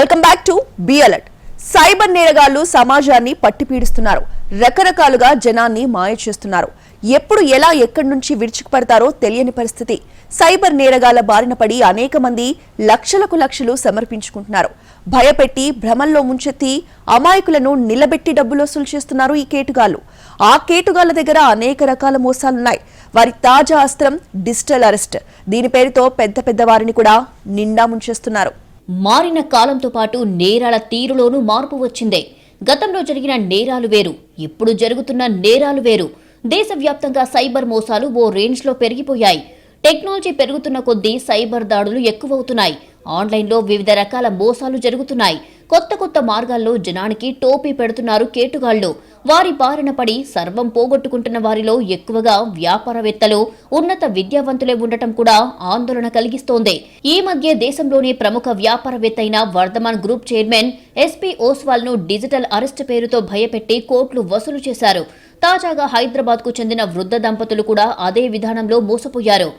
Welcome back to B alert. Cyber నేరగాళ్ళు సమాజాన్ని పట్టిపీడిస్తున్నారు. రకరకాలుగా జనాన్ని మాయ చేస్తున్నారు. ఎప్పుడు ఎలా ఎక్కడి నుంచి విరుచుకుపడతారో తెలియని పరిస్థితి. సైబర్ నేరగాళ్ళ బారిన పడి అనేక మంది లక్షలకు లక్షలు సమర్పించుకుంటున్నారు. భయపెట్టి భ్రమల్లో ముంచెత్తి అమాయకులను నిలబెట్టి డబ్బులు వసూలు చేస్తున్నారు ఈ కేటుగాళ్ళు. ఆ కేటుగాళ్ళ దగ్గర అనేక రకాల మోసాలున్నాయి. వారి తాజా అస్త్రం డిజిటల్ అరెస్ట్. దీని పేరుతో పెద్ద పెద్ద వారిని కూడా నిండా ముంచేస్తున్నారు. మారిన కాలంతో పాటు నేరాల తీరులోనూ మార్పు వచ్చిందే. గతంలో జరిగిన నేరాలు వేరు ఇప్పుడు జరుగుతున్న నేరాలు వేరు. దేశవ్యాప్తంగా సైబర్ మోసాలు ఓ రేంజ్లో పెరిగిపోయాయి. టెక్నాలజీ పెరుగుతున్న కొద్దీ సైబర్ దాడులు ఎక్కువవుతున్నాయి. ఆన్లైన్లో వివిధ రకాల మోసాలు జరుగుతున్నాయి. కొత్త కొత్త మార్గాల్లో జనానికి టోపీ పెడుతున్నారు కేటుగాళ్ళు వారి బారిన పడి సర్వం పోగొట్టుకుంటున్న వారిలో ఎక్కువగా వ్యాపారవేత్తలు ఉన్నత విద్యావంతులే ఉండటం కూడా ఆందోళన కలిగిస్తోంది. ఈ మధ్య దేశంలోని ప్రముఖ వ్యాపారవేత్త అయిన వర్ధమాన్ గ్రూప్ చైర్మన్ ఎస్పీ ఓస్వాల్ను డిజిటల్ అరెస్ట్ పేరుతో భయపెట్టి కోట్లు వసూలు చేశారు. తాజాగా హైదరాబాద్కు చెందిన వృద్ధ దంపతులు కూడా అదే విధానంలో మోసపోయారు.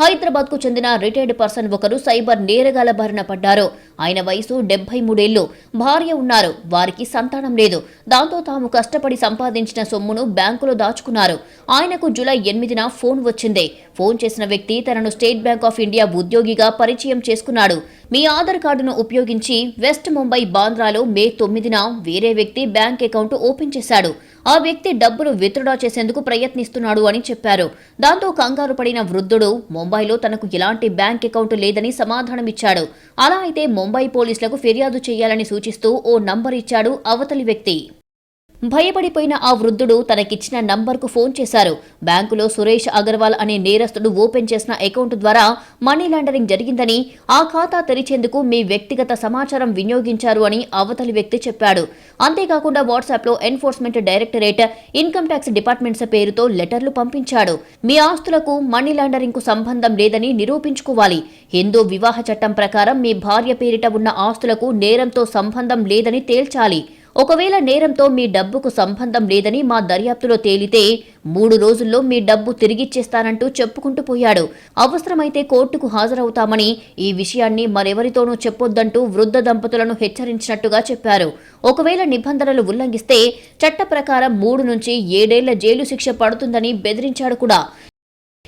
హైదరాబాద్కు చెందిన రిటైర్డ్ పర్సన్ ఒకరు సైబర్ నేరగాల బారిన పడ్డారు. ఆయన వయసు డెబ్బై మూడేళ్ళు భార్య ఉన్నారు. వారికి సంతానం లేదు. దాంతో తాము కష్టపడి సంపాదించిన సొమ్మును బ్యాంకులో దాచుకున్నారు. ఆయనకు జూలై ఎనిమిదిన ఫోన్ వచ్చింది. ఫోన్ చేసిన వ్యక్తి తనను స్టేట్ బ్యాంక్ ఆఫ్ ఇండియా ఉద్యోగిగా పరిచయం చేసుకున్నాడు. మీ ఆధార్ కార్డును ఉపయోగించి వెస్ట్ ముంబై బాంద్రాలో మే తొమ్మిదిన వేరే వ్యక్తి బ్యాంక్ అకౌంట్ ఓపెన్ చేశాడు. ఆ వ్యక్తి డబ్బును విత్డ్రా చేసేందుకు ప్రయత్నిస్తున్నాడు అని చెప్పారు. దాంతో కంగారు పడిన వృద్ధుడు ముంబైలో తనకు ఎలాంటి బ్యాంక్ అకౌంట్ లేదని సమాధానమిచ్చాడు అలా అయితే ముంబై పోలీసులకు ఫిర్యాదు చేయాలని సూచిస్తూ ఓ నంబర్ ఇచ్చాడు అవతలి వ్యక్తి. భయపడిపోయిన ఆ వృద్ధుడు తనకిచ్చిన నంబర్కు ఫోన్ చేశారు. బ్యాంకులో సురేష్ అగర్వాల్ అనే నేరస్తుడు ఓపెన్ చేసిన అకౌంట్ ద్వారా మనీ లాండరింగ్ జరిగిందని ఆ ఖాతా తెరిచేందుకు మీ వ్యక్తిగత సమాచారం వినియోగించారు అని అవతలి వ్యక్తి చెప్పాడు. అంతేకాకుండా వాట్సాప్లో enforcement directorate income tax departments పేరుతో లెటర్లు పంపించాడు. మీ ఆస్తులకు మనీ లాండరింగ్కు సంబంధం లేదని నిరూపించుకోవాలి. హిందూ వివాహ చట్టం ప్రకారం మీ భార్య పేరిట ఉన్న ఆస్తులకు నేరంతో సంబంధం లేదని తేల్చాలి. ఒకవేళ నేరంతో మీ డబ్బుకు సంబంధం లేదని మా దర్యాప్తులో తేలితే మూడు రోజుల్లో మీ డబ్బు తిరిగిచ్చేస్తానంటూ చెప్పుకుంటూ పోయాడు. అవసరమైతే కోర్టుకు హాజరవుతామని ఈ విషయాన్ని మరెవరితోనూ చెప్పొద్దంటూ వృద్ధ దంపతులను హెచ్చరించినట్టుగా చెప్పారు. ఒకవేళ నిబంధనలు ఉల్లంఘిస్తే చట్ట ప్రకారం మూడు నుంచి ఏడేళ్ళ జైలు శిక్ష పడుతుందని బెదిరించాడు కూడా.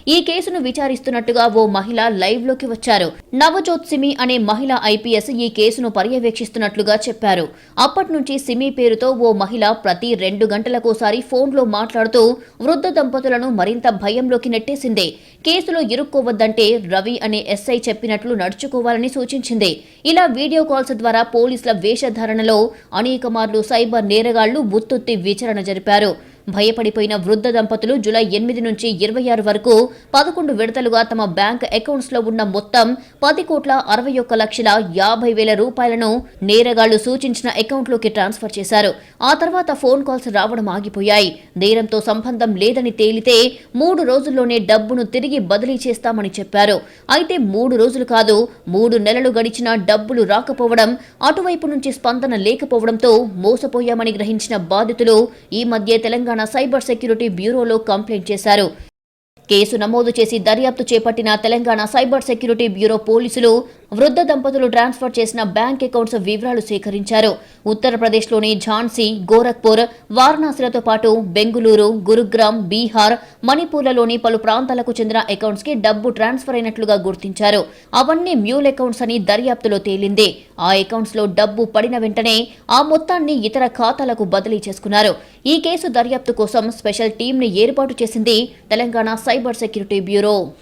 ఈ కేసును విచారిస్తున్నట్టుగా ఓ మహిళ లైవ్లోకి వచ్చారు. నవజోత్ సిమి అనే మహిళ ఐపీఎస్ ఈ కేసును పర్యవేక్షిస్తున్నట్లుగా చెప్పారు. అప్పటి నుంచి సిమి పేరుతో ఓ మహిళ ప్రతి రెండు గంటలకోసారి ఫోన్లో మాట్లాడుతూ వృద్ధ దంపతులను మరింత భయంలోకి నెట్టేసింది. కేసులో ఇరుక్కోవద్దంటే రవి అనే ఎస్ఐ చెప్పినట్లు నడుచుకోవాలని సూచించింది. ఇలా వీడియో కాల్స్ ద్వారా పోలీసుల వేషధారణలో అనేక మార్లు సైబర్ నేరగాళ్ళు బుత్తుత్తి విచారణ జరిపారు. భయపడిపోయిన వృద్ధ దంపతులు జులై ఎనిమిది నుంచి ఇరవై ఆరు వరకు పదకొండు విడతలుగా తమ బ్యాంక్ అకౌంట్స్లో ఉన్న మొత్తం పది కోట్ల అరవై ఒక్క లక్షల యాభై వేల రూపాయలను నేరగాళ్ళు సూచించిన అకౌంట్లోకి ట్రాన్స్ఫర్ చేశారు. ఆ తర్వాత ఫోన్ కాల్స్ రావడం ఆగిపోయాయి. నేరంతో సంబంధం లేదని తేలితే మూడు రోజుల్లోనే డబ్బును తిరిగి బదిలీ చేస్తామని చెప్పారు. అయితే మూడు రోజులు కాదు మూడు నెలలు గడిచినా డబ్బులు రాకపోవడం అటువైపు నుంచి స్పందన లేకపోవడంతో మోసపోయామని గ్రహించిన బాధితులు ఈ మధ్య తెలంగాణ సైబర్ సెక్యూరిటీ బ్యూరోలో కంప్లైంట్ చేశారు. కేసు నమోదు చేసి దర్యాప్తు చేపట్టిన తెలంగాణ సైబర్ సెక్యూరిటీ బ్యూరో పోలీసులు వృద్ధ దంపతులు ట్రాన్స్ఫర్ చేసిన బ్యాంక్ అకౌంట్స్ వివరాలు సేకరించారు. ఉత్తరప్రదేశ్లోని ఝాన్సీ గోరఖ్పూర్ వారణాసిలతో పాటు బెంగుళూరు గురుగ్రామ్ బీహార్ మణిపూర్లలోని పలు ప్రాంతాలకు చెందిన అకౌంట్స్కి డబ్బు ట్రాన్స్ఫర్ అయినట్లుగా గుర్తించారు. అవన్నీ మ్యూల్ అకౌంట్స్ అని దర్యాప్తులో తేలింది. ఆ అకౌంట్స్లో డబ్బు పడిన వెంటనే ఆ మొత్తాన్ని ఇతర ఖాతాలకు బదిలీ చేసుకున్నారు. ఈ కేసు దర్యాప్తు కోసం స్పెషల్ టీంని ఏర్పాటు చేసింది తెలంగాణ సైబర్ సెక్యూరిటీ బ్యూరో.